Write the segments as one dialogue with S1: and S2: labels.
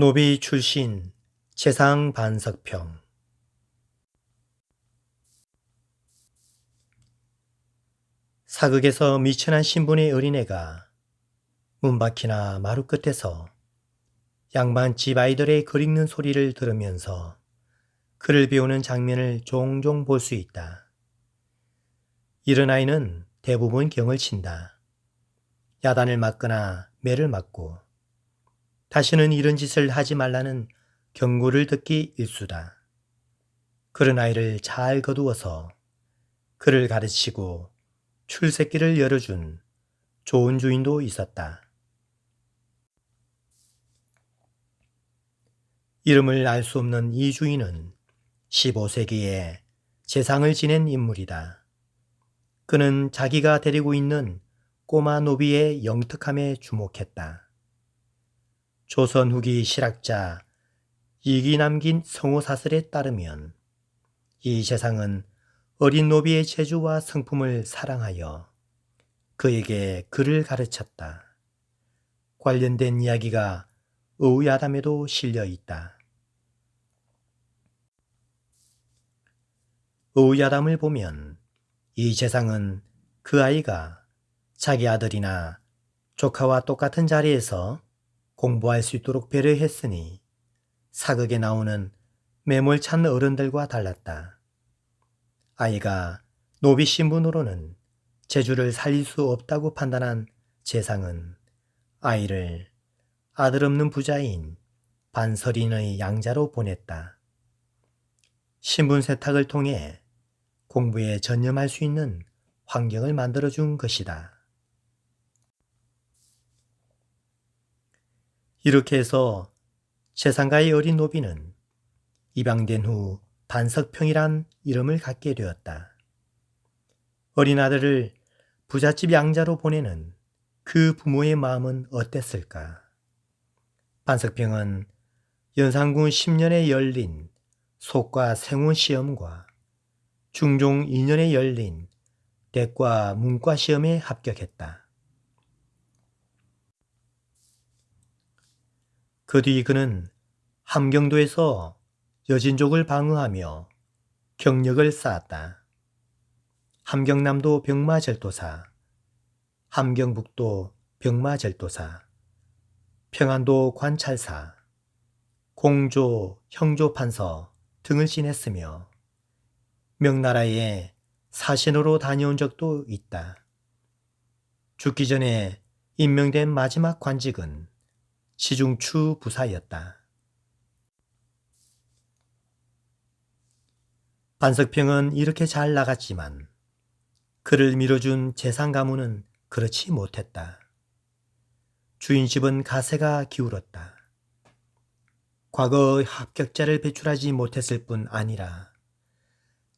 S1: 노비 출신 재상 반석평 사극에서 미천한 신분의 어린애가 문바퀴나 마루 끝에서 양반 집 아이들의 글 읽는 소리를 들으면서 글을 배우는 장면을 종종 볼 수 있다. 이런 아이는 대부분 경을 친다. 야단을 맞거나 매를 맞고 다시는 이런 짓을 하지 말라는 경고를 듣기 일수다. 그런 아이를 잘 거두어서 그를 가르치고 출새끼를 열어준 좋은 주인도 있었다. 이름을 알 수 없는 이 주인은 15세기에 재상을 지낸 인물이다. 그는 자기가 데리고 있는 꼬마 노비의 영특함에 주목했다. 조선 후기 실학자 이기 남긴 성호사설에 따르면 이 재상은 어린 노비의 재주와 성품을 사랑하여 그에게 글을 가르쳤다. 관련된 이야기가 의야담에도 실려 있다. 의야담을 보면 이 재상은 그 아이가 자기 아들이나 조카와 똑같은 자리에서 공부할 수 있도록 배려했으니 사극에 나오는 매몰 찬 어른들과 달랐다. 아이가 노비 신분으로는 재주를 살릴 수 없다고 판단한 재상은 아이를 아들 없는 부자인 반설인의 양자로 보냈다. 신분 세탁을 통해 공부에 전념할 수 있는 환경을 만들어준 것이다. 이렇게 해서 세상가의 어린 노비는 입양된 후 반석평이란 이름을 갖게 되었다. 어린 아들을 부잣집 양자로 보내는 그 부모의 마음은 어땠을까? 반석평은 연산군 10년에 열린 속과 생원 시험과 중종 2년에 열린 대과 문과 시험에 합격했다. 그 뒤 그는 함경도에서 여진족을 방어하며 경력을 쌓았다. 함경남도 병마절도사, 함경북도 병마절도사, 평안도 관찰사, 공조 형조판서 등을 지냈으며 명나라에 사신으로 다녀온 적도 있다. 죽기 전에 임명된 마지막 관직은 시중추 부사였다. 반석평은 이렇게 잘 나갔지만 그를 밀어준 재상 가문은 그렇지 못했다. 주인 집은 가세가 기울었다. 과거 합격자를 배출하지 못했을 뿐 아니라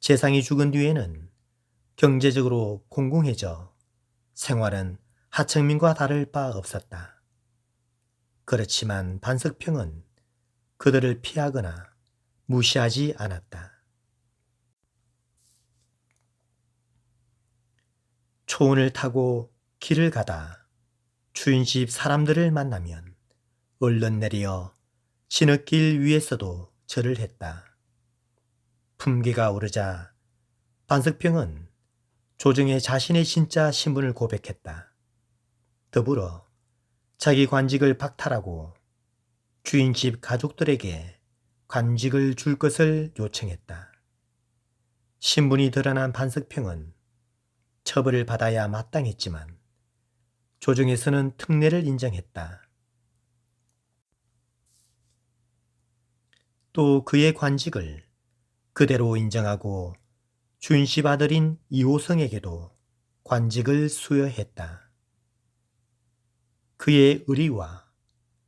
S1: 재상이 죽은 뒤에는 경제적으로 공공해져 생활은 하청민과 다를 바 없었다. 그렇지만 반석평은 그들을 피하거나 무시하지 않았다. 초원을 타고 길을 가다 주인집 사람들을 만나면 얼른 내려 진흙길 위에서도 절을 했다. 품기가 오르자 반석평은 조정에 자신의 진짜 신분을 고백했다. 더불어 자기 관직을 박탈하고 주인집 가족들에게 관직을 줄 것을 요청했다. 신분이 드러난 반석평은 처벌을 받아야 마땅했지만 조정에서는 특례를 인정했다. 또 그의 관직을 그대로 인정하고 주인집 아들인 이호성에게도 관직을 수여했다. 그의 의리와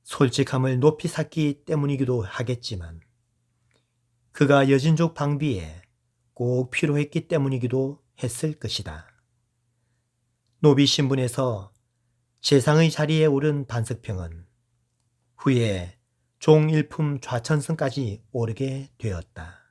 S1: 솔직함을 높이 샀기 때문이기도 하겠지만 그가 여진족 방비에 꼭 필요했기 때문이기도 했을 것이다. 노비 신분에서 재상의 자리에 오른 반석평은 후에 종일품 좌천성까지 오르게 되었다.